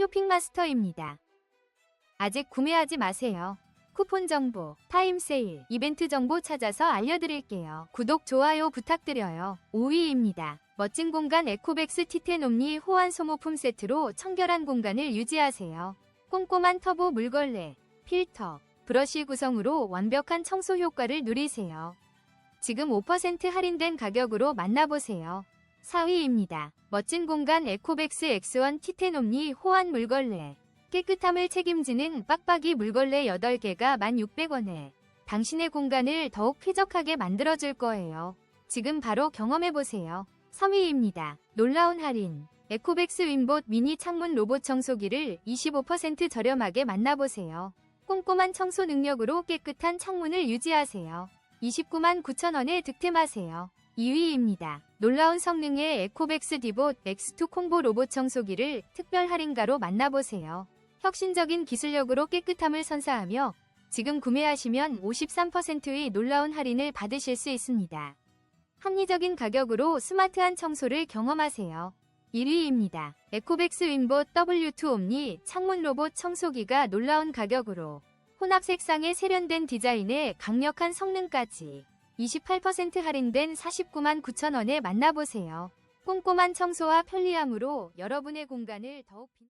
쇼핑마스터입니다. 아직 구매하지 마세요. 쿠폰 정보, 타임 세일, 이벤트 정보 찾아서 알려드릴게요. 구독, 좋아요 부탁드려요. 5위입니다. 멋진 공간 에코백스 티텐 옴니 호환 소모품 세트로 청결한 공간을 유지하세요. 꼼꼼한 터보 물걸레, 필터, 브러쉬 구성으로 완벽한 청소 효과를 누리세요. 지금 5% 할인된 가격으로 만나보세요. 4위입니다. 멋진 공간 에코백스 X1 티텐 옴니 호환 물걸레. 깨끗함을 책임지는 빡빡이 물걸레 8개가 1,600원에 당신의 공간을 더욱 쾌적하게 만들어줄 거예요. 지금 바로 경험해보세요. 3위입니다. 놀라운 할인. 에코백스 윈봇 미니 창문 로봇 청소기를 25% 저렴하게 만나보세요. 꼼꼼한 청소 능력으로 깨끗한 창문을 유지하세요. 29만 9천원에 득템하세요. 2위입니다. 놀라운 성능의 에코백스 디봇 X2 콤보 로봇 청소기를 특별 할인가로 만나보세요. 혁신적인 기술력으로 깨끗함을 선사하며 지금 구매하시면 53%의 놀라운 할인을 받으실 수 있습니다. 합리적인 가격으로 스마트한 청소를 경험하세요. 1위입니다. 에코백스 윈봇 W2 옴니 창문 로봇 청소기가 놀라운 가격으로 혼합 색상의 세련된 디자인에 강력한 성능까지 28% 할인된 49만 9천원에 만나보세요. 꼼꼼한 청소와 편리함으로 여러분의 공간을 더욱 빛...